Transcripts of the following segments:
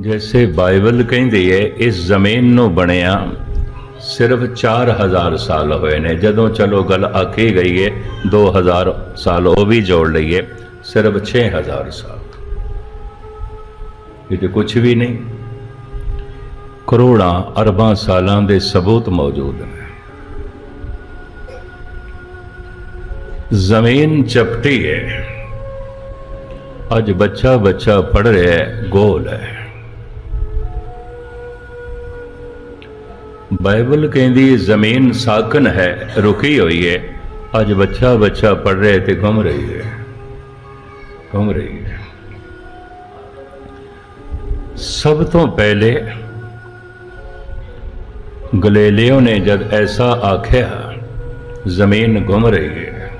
ਜੈਸੇ ਬਾਈਬਲ ਕਹਿੰਦੀ ਹੈ ਇਸ ਜ਼ਮੀਨ ਨੂੰ ਬਣਿਆ ਸਿਰਫ 4000 ਸਾਲ ਹੋਏ ਨੇ। ਜਦੋਂ ਚਲੋ ਗੱਲ ਆਖੀ ਗਈ ਹੈ 2000 ਸਾਲ ਉਹ ਵੀ ਜੋੜ ਲਈਏ, ਸਿਰਫ 6000 ਸਾਲ। ਇਹ ਤੇ ਕੁਝ ਵੀ ਨਹੀਂ। ਕਰੋੜਾਂ, ਅਰਬਾਂ ਸਾਲਾਂ ਦੇ ਸਬੂਤ ਮੌਜੂਦ ਨੇ। ਜ਼ਮੀਨ ਚਪਟੀ ਹੈ ਅੱਜ ਬੱਚਾ ਬੱਚਾ ਪੜ ਰਿਹਾ ਹੈ ਗੋਲ ਹੈ ਬਾਈਬਲ ਕਹਿੰਦੀ, ਜ਼ਮੀਨ ਸਾਕਨ ਹੈ, ਰੁਕੀ ਹੋਈ ਹੈ ਅੱਜ ਬੱਚਾ ਬੱਚਾ ਪੜ ਰਿਹਾ ਤੇ ਘੁੰਮ ਰਹੀ ਹੈ ਘੁੰਮ ਰਹੀ ਹੈ ਸਭ ਤੋਂ ਪਹਿਲੇ ਗਲੇਲੀਓ ਨੇ ਜਦ ਐਸਾ ਆਖਿਆ, ਜ਼ਮੀਨ ਘੁੰਮ ਰਹੀ ਹੈ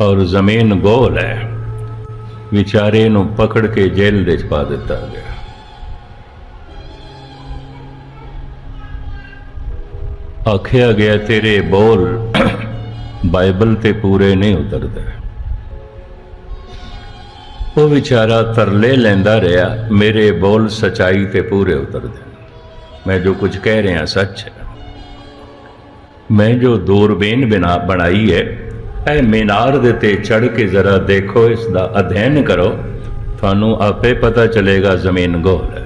ਔਰ ਜ਼ਮੀਨ ਗੋਲ ਹੈ, ਵਿਚਾਰੇ ਨੂੰ ਪਕੜ ਕੇ ਜੇਲ੍ਹ ਦੇ ਚ ਪਾ ਦਿੱਤਾ ਗਿਆ। ਆਖਿਆ ਗਿਆ, ਤੇਰੇ ਬੋਲ ਬਾਈਬਲ ਤੇ ਪੂਰੇ ਨਹੀਂ ਉਤਰਦੇ। ਉਹ ਵਿਚਾਰਾ ਤਰਲੇ ਲੈਂਦਾ ਰਿਹਾ, ਮੇਰੇ ਬੋਲ ਸਚਾਈ ਤੇ ਪੂਰੇ ਉਤਰਦੇ। ਮੈਂ ਜੋ ਕੁਝ ਕਹਿ ਰਿਹਾ, ਸੱਚ ਹੈ। ਮੈਂ ਜੋ ਦੂਰਬੀਨ ਬਿਨਾ ਬਣਾਈ ਹੈ, ਇਹ ਮੀਨਾਰ ਦੇ ਤੇ ਚੜ ਕੇ ਜ਼ਰਾ ਦੇਖੋ, ਇਸ ਦਾ ਅਧਿਐਨ ਕਰੋ, ਤੁਹਾਨੂੰ ਆਪੇ ਪਤਾ ਚੱਲੇਗਾ ਜ਼ਮੀਨ ਗੋਲ ਹੈ।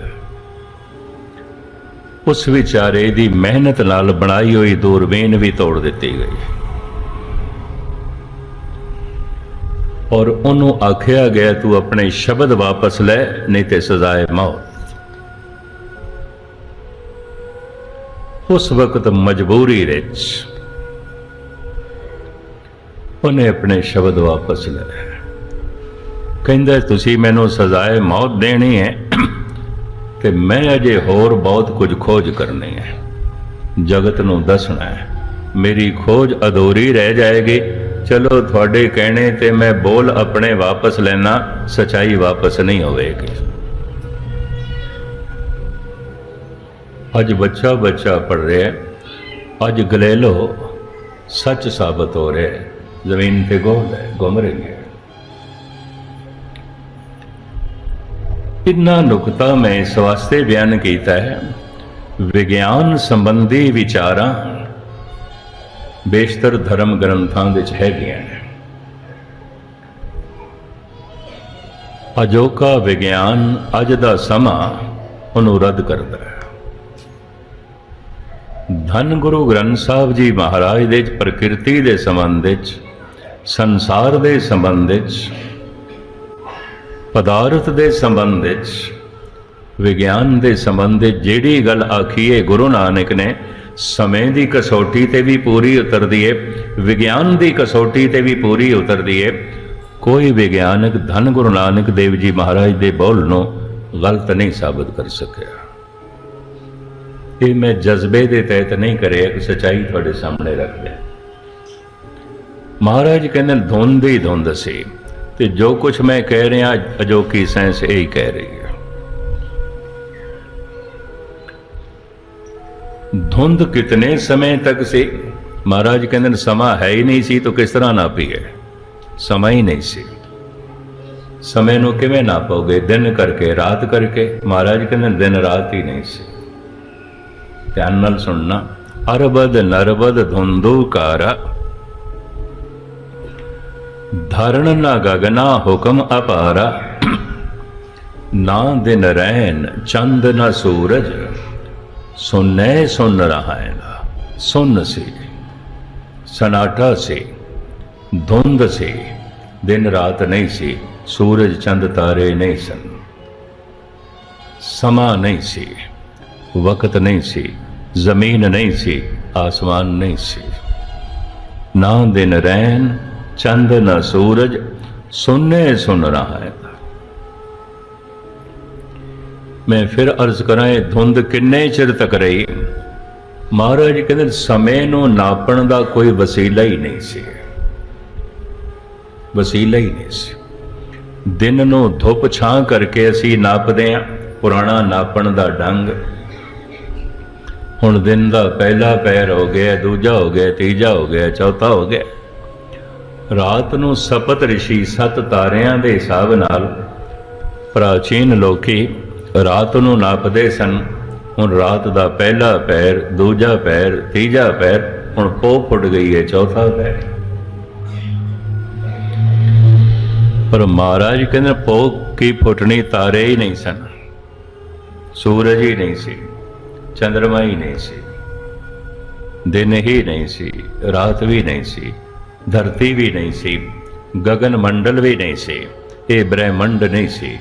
ਉਸ ਵਿਚਾਰੇ ਦੀ ਮਿਹਨਤ ਨਾਲ ਬਣਾਈ ਹੋਈ ਦੂਰਬੀਨ ਵੀ ਤੋੜ ਦਿੱਤੀ ਗਈ। ਔਰ ਉਹਨੂੰ ਆਖਿਆ ਗਿਆ, ਤੂੰ ਆਪਣੇ ਸ਼ਬਦ ਵਾਪਸ ਲੈ, ਨਹੀਂ ਤੇ ਸਜਾਏ ਮੌਤ। ਉਸ ਵਕਤ ਮਜਬੂਰੀ ਵਿੱਚ ਉਹਨੇ ਆਪਣੇ ਸ਼ਬਦ ਵਾਪਸ ਲੈ ਕਹਿੰਦਾ, ਤੁਸੀਂ ਮੈਨੂੰ ਸਜ਼ਾਏ ਮੌਤ ਦੇਣੀ ਹੈ। ਤੇ ਮੈਂ ਅਜੇ ਹੋਰ ਬਹੁਤ ਕੁਝ ਖੋਜ ਕਰਨੀ ਹੈ। ਜਗਤ ਨੂੰ ਦੱਸਣਾ ਹੈ, ਮੇਰੀ ਖੋਜ ਅਧੂਰੀ ਰਹਿ ਜਾਏਗੀ। ਚਲੋ ਤੁਹਾਡੇ ਕਹਿਣੇ ਤੇ ਮੈਂ ਬੋਲ ਆਪਣੇ ਵਾਪਸ ਲੈਣਾ, ਸਚਾਈ ਵਾਪਸ ਨਹੀਂ ਹੋਵੇਗੀ। ਅੱਜ ਬੱਚਾ ਬੱਚਾ ਪੜ ਰਿਹਾ ਅੱਜ ਗਲੇਲੋ ਸੱਚ ਸਾਬਤ ਹੋ ਰਿਹਾ ਜ਼ਮੀਨ ਤੇ ਗੋਲ ਹੈ ਘੁੰਮ ਰਹੀ ਹੈ। ਇਨਾ ਨੁਕਤਾ ਮੈਂ ਇਸ ਵਾਸਤੇ ਬਿਆਨ ਕੀਤਾ ਹੈ। ਵਿਗਿਆਨ ਸੰਬੰਧੀ ਵਿਚਾਰਾਂ ਬੇਸ਼ਤਰ ਧਰਮ ਗ੍ਰੰਥਾਂ ਵਿੱਚ ਹੈਗੀਆਂ ਨੇ। ਅਜੋਕਾ ਵਿਗਿਆਨ ਅੱਜ ਦਾ ਸਮਾਂ ਉਹਨੂੰ ਰੱਦ ਕਰਦਾ ਹੈ। ਧੰਨ ਗੁਰੂ ਗ੍ਰੰਥ ਸਾਹਿਬ ਜੀ ਮਹਾਰਾਜ ਦੇ ਪ੍ਰਕਿਰਤੀ ਦੇ ਸੰਬੰਧ ਵਿੱਚ, ਸੰਸਾਰ ਦੇ ਸੰਬੰਧ ਵਿੱਚ ਪਦਾਰਥ ਦੇ ਸੰਬੰਧ ਵਿੱਚ, ਵਿਗਿਆਨ ਦੇ ਸੰਬੰਧ ਵਿੱਚ ਜਿਹੜੀ ਗੱਲ ਆਖੀ ਹੈ ਗੁਰੂ ਨਾਨਕ ਨੇ, ਸਮੇਂ ਦੀ ਕਸੌਟੀ ਤੇ ਵੀ ਪੂਰੀ ਉਤਰਦੀ ਹੈ ਵਿਗਿਆਨ ਦੀ ਕਸੌਟੀ ਤੇ ਵੀ ਪੂਰੀ ਉਤਰਦੀ ਹੈ ਕੋਈ ਵਿਗਿਆਨਕ ਧੰਨ ਗੁਰੂ ਨਾਨਕ ਦੇਵ ਜੀ ਮਹਾਰਾਜ ਦੇ ਬੋਲ ਨੂੰ ਗਲਤ ਨਹੀਂ ਸਾਬਤ ਕਰ ਸਕਿਆ। ਇਹ ਮੈਂ ਜਜ਼ਬੇ ਦੇ ਤਹਿਤ ਨਹੀਂ ਕਰਿਆ ਕਿ ਸਚਾਈ ਤੁਹਾਡੇ ਸਾਹਮਣੇ ਰੱਖ ਲਿਆ। ਮਹਾਰਾਜ ਕਹਿੰਦੇ ਧੁੰਦ ਹੀ ਧੁੰਦ ਸੀ। ਤੇ ਜੋ ਕੁਝ ਮੈਂ ਕਹਿ ਰਿਹਾ, ਅਜੋਕੀ ਸਾਇੰਸ ਇਹੀ ਕਹਿ ਰਹੀ ਹੈ। ਧੁੰਦ ਕਿਤਨੇ ਸਮੇਂ ਤੱਕ ਸੀ? ਮਹਾਰਾਜ ਕਹਿੰਦੇ ਨੇ, ਸਮਾਂ ਹੈ ਹੀ ਨਹੀਂ ਸੀ, ਤਾਂ ਕਿਸ ਤਰ੍ਹਾਂ ਨਾਪੀ ਹੈ? ਸਮਾਂ ਹੀ ਨਹੀਂ ਸੀ। ਸਮੇਂ ਨੂੰ ਕਿਵੇਂ ਨਾਪੋਗੇ? ਦਿਨ ਕਰਕੇ, ਰਾਤ ਕਰਕੇ? ਮਹਾਰਾਜ ਕਹਿੰਦੇ ਦਿਨ ਰਾਤ ਹੀ ਨਹੀਂ ਸੀ। ਧਿਆਨ ਨਾਲ ਸੁਣਨਾ। ਅਰਬਦ ਨਰਬਦ ਧੁੰਦੂਕਾਰਾ ਧਰਨ ਨਾ ਗਗਨਾ ਹੁਕਮ ਅਪਾਰਾ। ਨਾ ਦਿਨ ਰੈਨ ਚੰਦ ਨਾ ਸੂਰਜ। ਸੁਨੈ ਸੁਨ ਰਹਾ ਹੈ ਸੁਨ ਸੀ। ਸਨਾਟਾ ਸੀ, ਧੁੰਦ ਸੀ। ਦਿਨ ਰਾਤ ਨਹੀਂ ਸੀ, ਸੂਰਜ ਚੰਦ ਤਾਰੇ ਨਹੀਂ ਸਨ। ਸਮਾਂ ਨਹੀਂ ਸੀ, ਵਕਤ ਨਹੀਂ ਸੀ, ਜ਼ਮੀਨ ਨਹੀਂ ਸੀ, ਆਸਮਾਨ ਨਹੀਂ ਸੀ। ਨਾ ਦਿਨ ਰੈਨ ਚੰਦ ਨਾ ਸੂਰਜ ਸੁਨਨੇ ਸੁਨ ਰਹਾ ਹੈ। ਮੈਂ ਫਿਰ ਅਰਜ਼ ਕਰਾਂ, ਇਹ ਧੁੰਦ ਕਿੰਨੇ ਚਿਰ ਤੱਕ ਰਹੀ? ਮਹਾਰਾਜ ਕਹਿੰਦੇ, ਸਮੇਂ ਨੂੰ ਨਾਪਣ ਦਾ ਕੋਈ ਵਸੀਲਾ ਹੀ ਨਹੀਂ ਸੀ। ਵਸੀਲਾ ਹੀ ਨਹੀਂ ਸੀ। ਦਿਨ ਨੂੰ ਧੁੱਪ ਛਾਂ ਕਰਕੇ ਅਸੀਂ ਨਾਪਦੇ ਹਾਂ, ਪੁਰਾਣਾ ਨਾਪਣ ਦਾ ਢੰਗ ਹੁਣ ਦਿਨ ਦਾ ਪਹਿਲਾ ਪੈਰ ਹੋ ਗਿਆ, ਦੂਜਾ ਹੋ ਗਿਆ, ਤੀਜਾ ਹੋ ਗਿਆ, ਚੌਥਾ ਹੋ ਗਿਆ। ਰਾਤ ਨੂੰ ਸਪਤ ਰਿਸ਼ੀ ਸੱਤ ਤਾਰਿਆਂ ਦੇ ਹਿਸਾਬ ਨਾਲ ਪ੍ਰਾਚੀਨ ਲੋਕੀ ਰਾਤ ਨੂੰ ਨਾਪਦੇ ਸਨ। ਹੁਣ ਰਾਤ ਦਾ ਪਹਿਲਾ ਪੈਰ, ਦੂਜਾ ਪੈਰ, ਤੀਜਾ ਪੈਰ, ਹੁਣ ਪੋ ਫੁੱਟ ਗਈ ਹੈ ਚੌਥਾ ਪੈਰ। ਪਰ ਮਹਾਰਾਜ ਕਹਿੰਦੇ ਪੋ ਕੀ ਫੁੱਟਣੀ ਤਾਰੇ ਹੀ ਨਹੀਂ ਸਨ। ਸੂਰਜ ਹੀ ਨਹੀਂ ਸੀ। ਚੰ드ਰਮਾ ਹੀ ਨਹੀਂ ਸੀ। ਦਿਨ ਹੀ ਨਹੀਂ ਸੀ। ਰਾਤ ਵੀ ਨਹੀਂ ਸੀ। ਧਰਤੀ ਵੀ ਨਹੀਂ ਸੀ ਗਗਨ ਮੰਡਲ ਵੀ ਨਹੀਂ ਸੀ ਇਹ ਬ੍ਰਹਿਮੰਡ ਨਹੀਂ ਸੀ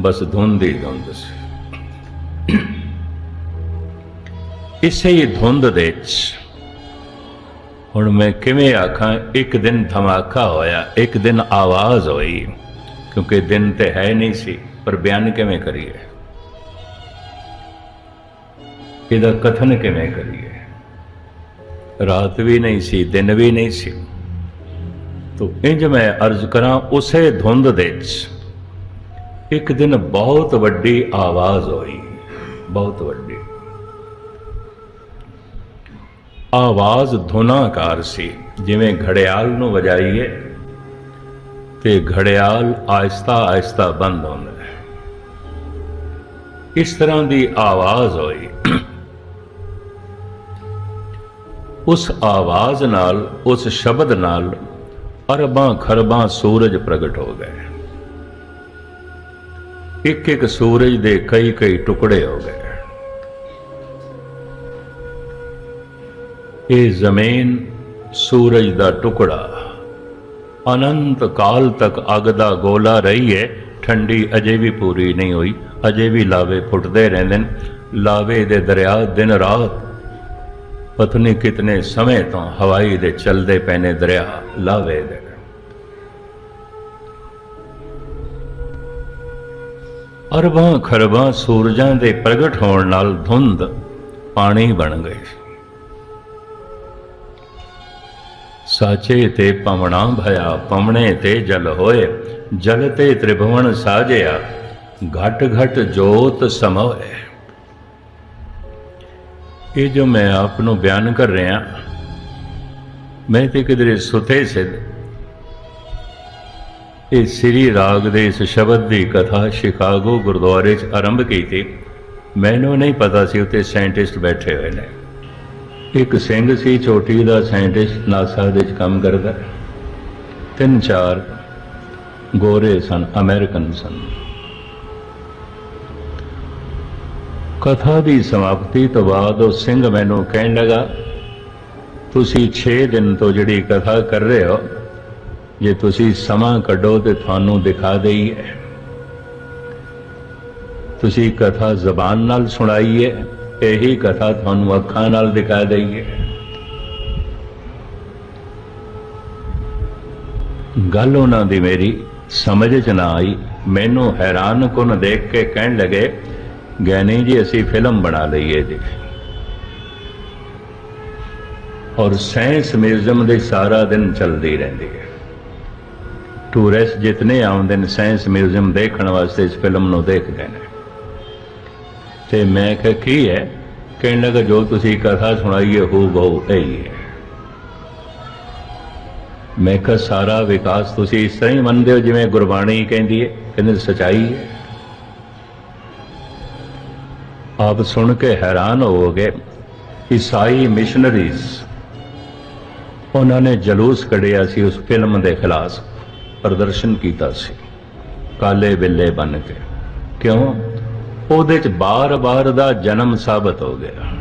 ਬਸ ਧੁੰਦ ਹੀ ਧੁੰਦ ਸੀ ਇਸੇ ਹੀ ਧੁੰਦ ਦੇ ਵਿੱਚ ਹੁਣ ਮੈਂ ਕਿਵੇਂ ਆਖਾਂ ਇੱਕ ਦਿਨ ਧਮਾਕਾ ਹੋਇਆ ਇੱਕ ਦਿਨ ਆਵਾਜ਼ ਹੋਈ ਕਿਉਂਕਿ ਦਿਨ ਤੇ ਹੈ ਨਹੀਂ ਸੀ ਪਰ ਬਿਆਨ ਕਿਵੇਂ ਕਰੀਏ ਇਹਦਾ ਕਥਨ ਕਿਵੇਂ ਕਰੀਏ ਰਾਤ ਵੀ ਨਹੀਂ ਸੀ ਦਿਨ ਵੀ ਨਹੀਂ ਸੀ ਤੋ ਇੰਜ ਮੈਂ ਅਰਜ਼ ਕਰਾਂ ਉਸੇ ਧੁੰਦ ਦੇ ਵਿੱਚ ਇੱਕ ਦਿਨ ਬਹੁਤ ਵੱਡੀ ਆਵਾਜ਼ ਹੋਈ, ਬਹੁਤ ਵੱਡੀ। ਆਵਾਜ਼ ਧੁਨਾਕਾਰ ਸੀ, ਜਿਵੇਂ ਘੜਿਆਲ ਨੂੰ ਵਜਾਈਏ ਤੇ ਘੜਿਆਲ ਆਇਸਤਾ ਆਹਿਸਤਾ ਬੰਦ ਹੁੰਦਾ ਹੈ। ਇਸ ਤਰ੍ਹਾਂ ਦੀ ਆਵਾਜ਼ ਹੋਈ। ਉਸ ਆਵਾਜ਼ ਨਾਲ, ਉਸ ਸ਼ਬਦ ਨਾਲ ਅਰਬਾਂ ਖਰਬਾਂ ਸੂਰਜ ਪ੍ਰਗਟ ਹੋ ਗਏ। ਇੱਕ ਇੱਕ ਸੂਰਜ ਦੇ ਕਈ ਕਈ ਟੁਕੜੇ ਹੋ ਗਏ। ਇਹ ਜ਼ਮੀਨ ਸੂਰਜ ਦਾ ਟੁਕੜਾ। ਅਨੰਤ ਕਾਲ ਤੱਕ ਅੱਗ ਦਾ ਗੋਲਾ ਰਹੀ ਹੈ ਠੰਡੀ ਅਜੇ ਵੀ ਪੂਰੀ ਨਹੀਂ ਹੋਈ। ਅਜੇ ਵੀ ਲਾਵੇ ਫੁੱਟਦੇ ਰਹਿੰਦੇ ਨੇ। ਲਾਵੇ ਦੇ ਦਰਿਆ ਦਿਨ ਰਾਤ ਪਤਨੀ ਕਿਤਨੇ ਸਮੇਂ ਤੋਂ ਹਵਾਈ ਦੇ ਚਲਦੇ ਪੈਨੇ ਦਰਿਆ ਲਾਵੇ ਦੇ। ਅਰਬਾਂ ਖਰਬਾਂ ਸੂਰਜਾਂ ਦੇ ਪ੍ਰਗਟ ਹੋਣ ਨਾਲ ਧੁੰਦ ਪਾਣੀ ਬਣ ਗਏ ਸਾਚੇ ਤੇ ਪਵਣਾ ਭਇਆ, ਪਵਣੇ ਤੇ ਜਲ ਹੋਏ, ਜਲ ਤੇ ਤ੍ਰਿਭਵਨ ਸਾਜਿਆ, ਘਟ ਘਟ ਜੋਤ ਸਮੋਏ। ਇਹ ਜੋ ਮੈਂ ਆਪ ਨੂੰ ਬਿਆਨ ਕਰ ਰਿਹਾ, ਮੈਂ ਤੇ ਕਿਧਰੇ ਸੁਤੇ ਸਿੱਧ ਇਹ ਸ੍ਰੀ ਰਾਗ ਦੇ ਇਸ ਸ਼ਬਦ ਦੀ ਕਥਾ ਸ਼ਿਕਾਗੋ ਗੁਰਦੁਆਰੇ 'ਚ ਆਰੰਭ ਕੀਤੀ। ਮੈਨੂੰ ਨਹੀਂ ਪਤਾ ਸੀ ਉੱਤੇ ਸਾਇੰਟਿਸਟ ਬੈਠੇ ਹੋਏ ਨੇ। ਇੱਕ ਸਿੰਘ ਸੀ ਛੋਟੀ ਦਾ ਸਾਇੰਟਿਸਟ, ਨਾਸਾ ਦੇ ਵਿੱਚ ਕੰਮ ਕਰਦਾ। ਤਿੰਨ ਚਾਰ ਗੋਰੇ ਸਨ, ਅਮਰੀਕਨ ਸਨ। ਕਥਾ ਦੀ ਸਮਾਪਤੀ ਤੋਂ ਬਾਅਦ ਉਹ ਸਿੰਘ ਮੈਨੂੰ ਕਹਿਣ ਲੱਗਾ, ਤੁਸੀਂ 6 ਦਿਨ ਤੋਂ ਜਿਹੜੀ ਕਥਾ ਕਰ ਰਹੇ ਹੋ, ਜੇ ਤੁਸੀਂ ਸਮਾਂ ਕੱਢੋ ਤੇ ਤੁਹਾਨੂੰ ਦਿਖਾ ਦੇਈਏ ਤੁਸੀਂ ਕਥਾ ਜ਼ਬਾਨ ਨਾਲ ਸੁਣਾਈਏ ਇਹੀ ਕਥਾ ਤੁਹਾਨੂੰ ਅੱਖਾਂ ਨਾਲ ਦਿਖਾ ਦੇਈਏ ਗੱਲ ਉਹਨਾਂ ਦੀ ਮੇਰੀ ਸਮਝ ਚ ਨਾ ਆਈ। ਮੈਨੂੰ ਹੈਰਾਨ ਕੁਨ ਦੇਖ ਕੇ ਕਹਿਣ ਲੱਗੇ ਗਿਆਨੀ ਜੀ, ਅਸੀਂ ਫਿਲਮ ਬਣਾ ਲਈਏ ਜੀ। ਔਰ ਸਾਇੰਸ ਮਿਊਜ਼ੀਅਮ ਦੇ ਸਾਰਾ ਦਿਨ ਚੱਲਦੀ ਰਹਿੰਦੀ ਹੈ। ਟੂਰਿਸਟ ਜਿਤਨੇ ਆਉਂਦੇ ਨੇ, ਸਾਇੰਸ ਮਿਊਜ਼ੀਅਮ ਦੇਖਣ ਵਾਸਤੇ ਇਸ ਫਿਲਮ ਨੂੰ ਦੇਖਦੇ ਨੇ। ਤੇ ਮੈਂ ਕਿਹਾ, ਕੀ ਹੈ? ਕਹਿਣ ਲੱਗਾ, ਜੋ ਤੁਸੀਂ ਕਥਾ ਸੁਣਾਈਏ ਹੋ ਬਹੁ ਇਹੀ ਹੈ। ਮੈਂ ਕਿਹਾ, ਸਾਰਾ ਵਿਕਾਸ ਤੁਸੀਂ ਇਸ ਤਰ੍ਹਾਂ ਹੀ ਮੰਨਦੇ ਹੋ ਜਿਵੇਂ ਗੁਰਬਾਣੀ ਕਹਿੰਦੀ ਹੈ? ਕਹਿੰਦੇ ਸਚਾਈ ਹੈ। ਆਪ ਸੁਣ ਕੇ ਹੈਰਾਨ ਹੋਵੋਗੇ, ਈਸਾਈ ਮਿਸ਼ਨਰੀਜ਼ ਉਹਨਾਂ ਨੇ ਜਲੂਸ ਕੱਢਿਆ ਸੀ ਉਸ ਫਿਲਮ ਦੇ ਖਿਲਾਫ, ਪ੍ਰਦਰਸ਼ਨ ਕੀਤਾ ਸੀ। ਕਾਲੇ ਬਿੱਲੇ ਬਨ ਕੇ। ਕਿਉਂ? ਉਹਦੇ ਚ ਬਾਰ-ਬਾਰ ਦਾ ਜਨਮ ਸਾਬਤ ਹੋ ਗਿਆ।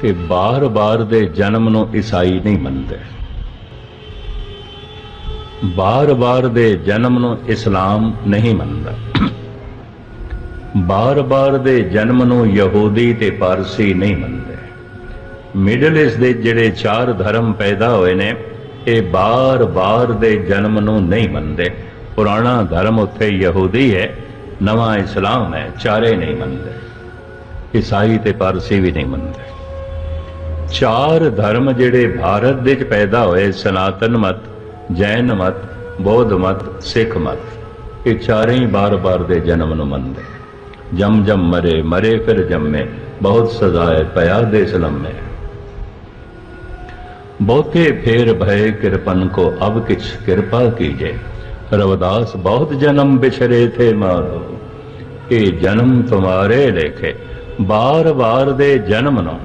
ਕਿ ਬਾਰ-ਬਾਰ ਦੇ ਜਨਮ ਨੂੰ ਈਸਾਈ ਨਹੀਂ ਮੰਨਦੇ। ਬਾਰ-ਬਾਰ ਦੇ ਜਨਮ ਨੂੰ ਇਸਲਾਮ ਨਹੀਂ ਮੰਨਦਾ। ਬਾਰ-ਬਾਰ ਦੇ ਜਨਮ ਨੂੰ ਯਹੂਦੀ ਤੇ ਪਾਰਸੀ ਨਹੀਂ ਮੰਨਦੇ। ਮਿਡਲ ਈਸਟ ਦੇ ਜਿਹੜੇ ਚਾਰ ਧਰਮ ਪੈਦਾ ਹੋਏ ਨੇ, ਇਹ ਬਾਰ-ਬਾਰ ਦੇ ਜਨਮ ਨੂੰ ਨਹੀਂ ਮੰਨਦੇ। ਪੁਰਾਣਾ ਧਰਮ ਉੱਥੇ ਯਹੂਦੀ ਹੈ, ਨਵਾਂ ਇਸਲਾਮ ਹੈ, ਚਾਰੇ ਨਹੀਂ ਮੰਨਦੇ। ਈਸਾਈ ਤੇ ਪਾਰਸੀ ਵੀ ਨਹੀਂ ਮੰਨਦੇ। ਚਾਰ ਧਰਮ ਜਿਹੜੇ ਭਾਰਤ ਦੇ ਵਿੱਚ ਪੈਦਾ ਹੋਏ, ਸਨਾਤਨ ਮਤ, ਜੈਨ ਮਤ, ਬੌਧ ਮਤ, ਸਿੱਖ ਮਤ, ਇਹ ਚਾਰੇ ਹੀ ਬਾਰ-ਬਾਰ ਦੇ ਜਨਮ ਨੂੰ ਮੰਨਦੇ। ਜਮ ਜਮ ਮਰੇ ਮਰੇ ਫਿਰ ਜੰਮੇ ਬਹੁਤ ਸਜ਼ਾਏ ਪਿਆ ਦੇ ਸਲਮੇ ਬਹੁਤੇ ਫੇਰ ਭਏ ਕਿਰਪਨ ਕੋ ਅਬ ਕਿਛ ਕਿਰਪਾ ਕੀਜੇ रविदास बहुत जन्म बिछरे थे माधो ਇਹ ਜਨਮ ਤੁਮਾਰੇ ਲੇਖੇ ਬਾਰ ਬਾਰ ਦੇ ਜਨਮ ਨੂੰ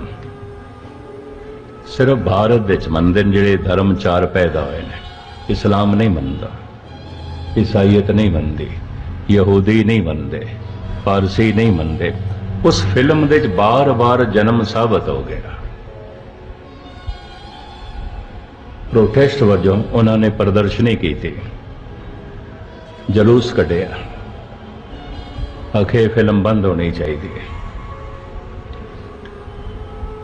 ਸਿਰਫ ਭਾਰਤ ਵਿੱਚ ਮੰਨਦੇ ਨੇ ਜਿਹੜੇ ਧਰਮ ਚਾਰ ਪੈਦਾ ਹੋਏ ਨੇ ਇਸਲਾਮ ਨਹੀਂ ਮੰਨਦਾ ਈਸਾਈਅਤ ਨਹੀਂ ਮੰਨਦੀ ਯਹੂਦੀ ਨਹੀਂ ਮੰਨਦੇ ਪਾਰਸੀ ਨਹੀਂ ਮੰਨਦੇ। ਉਸ ਫਿਲਮ ਦੇ ਵਿੱਚ ਬਾਰ-ਬਾਰ ਜਨਮ ਸਾਬਤ ਹੋ ਗਿਆ। ਪ੍ਰੋਟੈਸਟ ਵਜੋਂ ਉਹਨਾਂ ਨੇ ਪ੍ਰਦਰਸ਼ਨੀ ਕੀਤੀ। ਜਲੂਸ ਕੱਢਿਆ। ਆਖੇ, ਫਿਲਮ ਬੰਦ ਹੋਣੀ ਚਾਹੀਦੀ ਹੈ।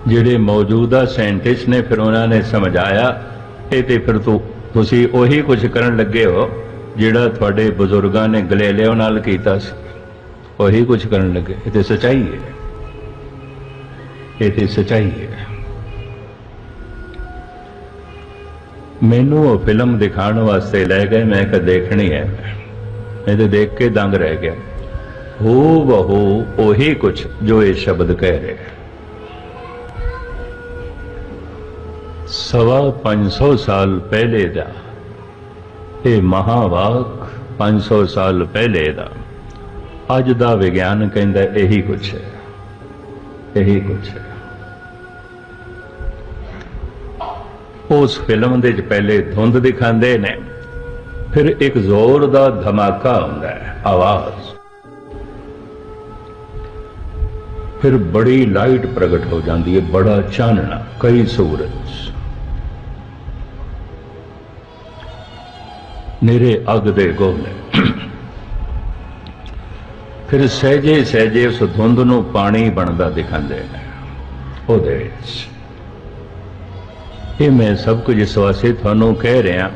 ਜਿਹੜੇ ਮੌਜੂਦਾ ਸਾਇੰਟਿਸਟ ਨੇ ਫਿਰ ਉਹਨਾਂ ਨੇ ਸਮਝਾਇਆ, ਇਹ ਤੇ ਫਿਰ ਤੂੰ, ਤੁਸੀਂ ਉਹੀ ਕੁਝ ਕਰਨ ਲੱਗੇ ਹੋ, ਜਿਹੜਾ ਤੁਹਾਡੇ ਬਜ਼ੁਰਗਾਂ ਨੇ ਗਲੇਲਿਓ ਨਾਲ ਕੀਤਾ ਸੀ। ਉਹੀ ਕੁਝ ਕਰਨ ਲੱਗੇ ਇਹ ਤੇ ਸਚਾਈ ਹੈ ਇਹ ਤੇ ਸਚਾਈ ਹੈ ਮੈਨੂੰ ਉਹ ਫਿਲਮ ਦਿਖਾਉਣ ਵਾਸਤੇ ਲੈ ਗਏ ਮੈਂ ਕਿ ਦੇਖਣੀ ਹੈ ਮੈਂ ਤੇ ਦੇਖ ਕੇ ਦੰਗ ਰਹਿ ਗਿਆ ਹੋ ਬਹੂ ਉਹੀ ਕੁਝ ਜੋ ਇਹ ਸ਼ਬਦ ਕਹਿ ਰਿਹਾ ਹੈ ਸਵਾ 500 ਸਾਲ ਪਹਿਲੇ ਦਾ ਇਹ ਮਹਾਵਾਕ 500 ਸਾਲ ਪਹਿਲੇ ਦਾ ਅੱਜ ਦਾ ਵਿਗਿਆਨ ਕਹਿੰਦਾ ਇਹੀ ਕੁਝ ਹੈ। ਇਹੀ ਕੁਝ ਹੈ। ਉਸ ਫਿਲਮ ਦੇ ਵਿੱਚ ਪਹਿਲੇ ਧੁੰਦ ਦਿਖਾਉਂਦੇ ਨੇ, ਫਿਰ ਇੱਕ ਜ਼ੋਰ ਦਾ ਧਮਾਕਾ ਆਉਂਦਾ ਹੈ, ਆਵਾਜ਼। ਫਿਰ ਬੜੀ ਲਾਈਟ ਪ੍ਰਗਟ ਹੋ ਜਾਂਦੀ ਹੈ, ਬੜਾ ਚਾਨਣਾ, ਕਈ ਸੂਰਜ। ਨਿਰੇ ਅਗ ਦੇ ਗੋਲੇ ਫਿਰ ਸਹਿਜੇ ਸਹਿਜੇ ਉਸ ਧੁੰਦ ਨੂੰ ਪਾਣੀ ਬਣਦਾ ਦਿਖਾਉਂਦੇ ਨੇ। ਉਹਦੇ ਵਿੱਚ। ਇਹ ਮੈਂ ਸਭ ਕੁਝ ਇਸ ਵਾਸਤੇ ਤੁਹਾਨੂੰ ਕਹਿ ਰਿਹਾ।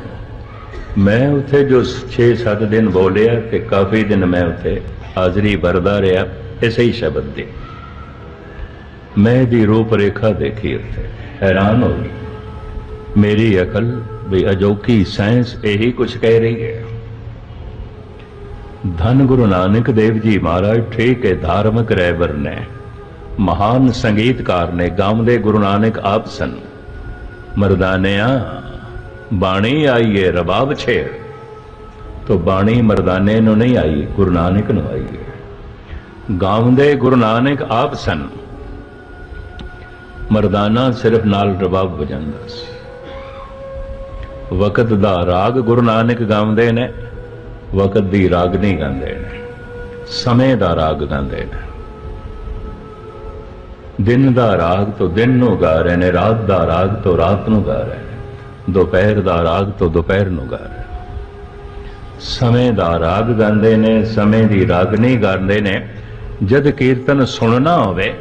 ਮੈਂ ਉੱਥੇ ਜੋ 6-7 ਦਿਨ ਬੋਲਿਆ ਤੇ ਕਾਫੀ ਦਿਨ ਮੈਂ ਉੱਥੇ ਹਾਜ਼ਰੀ ਵਰਦਾ ਰਿਹਾ, ਇਸੇ ਹੀ ਸ਼ਬਦ ਦੀ। ਮੈਂ ਦੀ ਰੂਪ ਰੇਖਾ ਦੇਖੀ ਉੱਥੇ। ਹੈਰਾਨ ਹੋ ਗਈ। ਮੇਰੀ ਅਕਲ ਵੀ ਅਜੋਕੀ ਸਾਇੰਸ ਇਹੀ ਕੁਝ ਕਹਿ ਰਹੀ ਹੈ। ਧੰਨ ਗੁਰੂ ਨਾਨਕ ਦੇਵ ਜੀ ਮਹਾਰਾਜ, ਠੀਕ ਹੈ, ਧਾਰਮਿਕ ਰਹਿਬਰ ਨੇ। ਮਹਾਨ ਸੰਗੀਤਕਾਰ ਨੇ, ਗਾਉਂਦੇ ਗੁਰੂ ਨਾਨਕ ਆਪ ਸਨ। ਮਰਦਾਨਿਆਂ, ਬਾਣੀ ਆਈਏ ਰਬਾਬ ਛੇ ਤੋ ਬਾਣੀ ਮਰਦਾਨੇ ਨੂੰ ਨਹੀਂ ਆਈ, ਗੁਰੂ ਨਾਨਕ ਨੂੰ ਆਈ ਹੈ। ਗਾਉਂਦੇ ਗੁਰੂ ਨਾਨਕ ਆਪ ਸਨ। ਮਰਦਾਨਾ ਸਿਰਫ ਨਾਲ ਰਬਾਬ ਵਜਾਉਂਦਾ ਸੀ। ਵਕਤ ਦਾ ਰਾਗ ਗੁਰੂ ਨਾਨਕ ਗਾਉਂਦੇ ਨੇ। ਵਕਤ ਦੀ ਰਾਗ ਨਹੀਂ ਗਾਉਂਦੇ ਨੇ, ਸਮੇਂ ਦਾ ਰਾਗ ਗਾਉਂਦੇ ਨੇ। ਦਿਨ ਦਾ ਰਾਗ ਤੋਂ ਦਿਨ ਨੂੰ ਗਾ ਰਹੇ ਨੇ, ਰਾਤ ਦਾ ਰਾਗ ਤੋਂ ਰਾਤ ਨੂੰ ਗਾ ਰਹੇ ਨੇ, ਦੁਪਹਿਰ ਦਾ ਰਾਗ ਤੋਂ ਦੁਪਹਿਰ ਨੂੰ ਗਾ ਰਹੇ ਸਮੇਂ ਦਾ ਰਾਗ ਗਾਉਂਦੇ ਨੇ, ਸਮੇਂ ਦੀ ਰਾਗ ਨਹੀਂ ਗਾਉਂਦੇ ਨੇ। ਜਦ ਕੀਰਤਨ ਸੁਣਨਾ ਹੋਵੇ,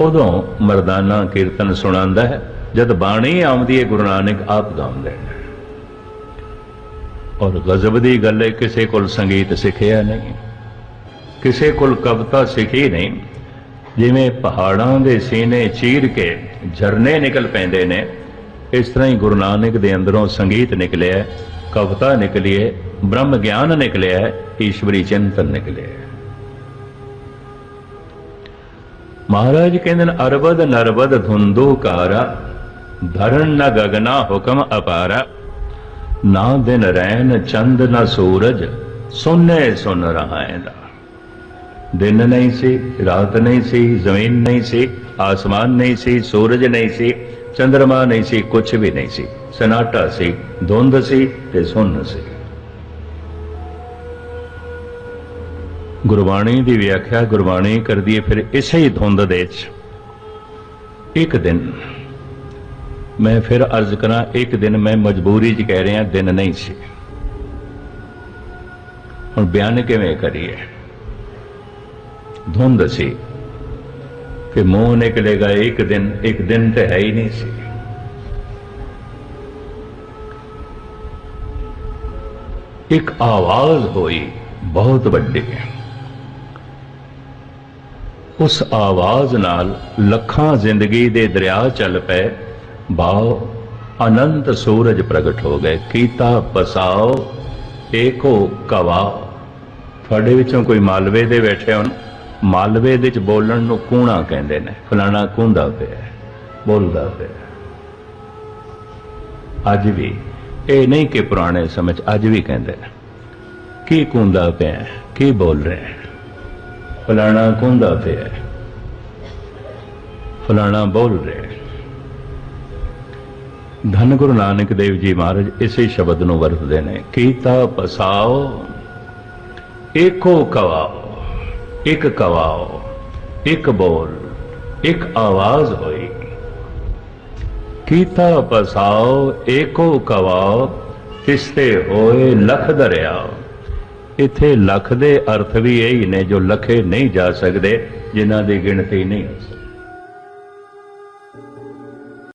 ਉਦੋਂ ਮਰਦਾਨਾ ਕੀਰਤਨ ਸੁਣਾਉਂਦਾ ਹੈ। ਜਦ ਬਾਣੀ ਆਉਂਦੀ ਹੈ, ਗੁਰੂ ਨਾਨਕ ਆਪ ਗਾਉਂਦੇ ਨੇ। ਔਰ ਗਜ਼ਬ ਦੀ ਗੱਲ ਹੈ, ਕਿਸੇ ਕੋਲ ਸੰਗੀਤ ਸਿੱਖਿਆ ਨਹੀਂ, ਕਿਸੇ ਕੋਲ ਕਵਿਤਾ ਸਿੱਖੀ ਨਹੀਂ। ਜਿਵੇਂ ਪਹਾੜਾਂ ਦੇ ਸੀਨੇ ਚੀਰ ਕੇ ਝਰਨੇ ਨਿਕਲ ਪੈਂਦੇ ਨੇ, ਇਸ ਤਰ੍ਹਾਂ ਹੀ ਗੁਰੂ ਨਾਨਕ ਦੇ ਅੰਦਰੋਂ ਸੰਗੀਤ ਨਿਕਲਿਆ, ਕਵਿਤਾ ਨਿਕਲੀ ਹੈ, ਬ੍ਰਹਮ ਗਿਆਨ ਨਿਕਲਿਆ, ਈਸ਼ਵਰੀ ਚਿੰਤਨ ਨਿਕਲਿਆ। ਮਹਾਰਾਜ ਕਹਿੰਦੇ ਨੇ ਅਰਬਦ ਨਰਬਦ ਧੁੰਦੋ ਕਾਰਾ ਧਰਨ ਨ ਗਗਨਾ ਹੁਕਮ ਅਪਾਰਾ। ਨਾ ਦਿਨ ਰੈਨ ਚੰਦ ਨਾ ਸੂਰਜ ਸੁਨੇ ਸੁਨ ਰਹਾਇਂਦਾ ਦਿਨ ਨਹੀਂ ਸੀ, ਰਾਤ ਨਹੀਂ ਸੀ, ਜ਼ਮੀਨ ਨਹੀਂ ਸੀ, ਆਸਮਾਨ ਨਹੀਂ ਸੀ, ਸੂਰਜ ਨਹੀਂ ਸੀ ਚੰ드ਰਮਾ ਨਹੀਂ ਸੀ ਕੁਝ ਵੀ ਨਹੀਂ ਸੀ। ਸਨਾਟਾ ਸੀ, ਧੁੰਦ ਸੀ ਤੇ ਸੁੰਨ ਸੀ। ਗੁਰਬਾਣੀ ਦੀ ਵਿਆਖਿਆ ਗੁਰਬਾਣੀ ਕਰਦੀ ਹੈ, ਫਿਰ ਇਸੇ ਹੀ ਧੁੰਦ ਦੇ ਵਿੱਚ। ਇੱਕ ਦਿਨ ਮੈਂ ਫਿਰ ਅਰਜ਼ ਕਰਾਂ, ਇੱਕ ਦਿਨ ਮੈਂ ਮਜਬੂਰੀ 'ਚ ਕਹਿ ਰਿਹਾ, ਦਿਨ ਨਹੀਂ ਸੀ। ਹੁਣ ਬਿਆਨ ਕਿਵੇਂ ਕਰੀਏ? ਧੁੰਦ ਸੀ। ਕਿ ਮੂੰਹ ਨਿਕਲੇਗਾ, ਇੱਕ ਦਿਨ ਇੱਕ ਦਿਨ ਤੇ ਹੈ ਹੀ ਨਹੀਂ ਸੀ। ਇੱਕ ਆਵਾਜ਼ ਹੋਈ, ਬਹੁਤ ਵੱਡੀ। ਉਸ ਆਵਾਜ਼ ਨਾਲ ਲੱਖਾਂ ਜ਼ਿੰਦਗੀ ਦੇ ਦਰਿਆ ਚੱਲ ਪਏ। ਬਾਉ ਅਨੰਤ ਸੂਰਜ ਪ੍ਰਗਟ ਹੋ ਗਏ ਕੀਤਾ ਬਸਾਓ ਏਕੋ ਕਵਾ ਤੁਹਾਡੇ ਵਿੱਚੋਂ ਕੋਈ ਮਾਲਵੇ ਦੇ ਬੈਠੇ ਹੋਣ ਮਾਲਵੇ ਦੇ ਵਿੱਚ ਬੋਲਣ ਨੂੰ ਕੂਣਾ ਕਹਿੰਦੇ ਨੇ ਫਲਾਣਾ ਕੂੰਦਾ ਪਿਆ ਬੋਲਦਾ ਪਿਆ ਅੱਜ ਵੀ ਇਹ ਨਹੀਂ ਕਿ ਪੁਰਾਣੇ ਸਮੇਂ 'ਚ ਅੱਜ ਵੀ ਕਹਿੰਦੇ ਨੇ ਕੀ ਕੂੰਦਾ ਪਿਆ ਕੀ ਬੋਲ ਰਿਹਾ ਫਲਾਣਾ ਕੂੰਦਾ ਪਿਆ ਫਲਾਣਾ ਬੋਲ ਰਿਹਾ ਧੰਨ ਗੁਰੂ ਨਾਨਕ ਦੇਵ ਜੀ ਮਹਾਰਾਜ, ਇਸੇ ਸ਼ਬਦ ਨੂੰ ਵਰਤਦੇ ਨੇ। ਕੀਤਾ ਪਸਾਓ, ਏਕੋ ਕਵਾਓ, ਇੱਕ ਕਵਾਓ, ਇੱਕ ਬੋਲ, ਇੱਕ ਆਵਾਜ਼ ਹੋਈ। ਕੀਤਾ ਪਸਾਓ, ਏਕੋ ਕਵਾਓ, ਤਿਸਤੇ ਹੋਏ ਲਖ ਦਰਿਆਓ। ਇੱਥੇ ਲੱਖ ਦੇ ਅਰਥ ਵੀ ਇਹੀ ਨੇ ਜੋ ਲਖੇ ਨਹੀਂ ਜਾ ਸਕਦੇ, ਜਿਨ੍ਹਾਂ ਦੀ ਗਿਣਤੀ ਨਹੀਂ ਹੋ ਸਕਦੀ।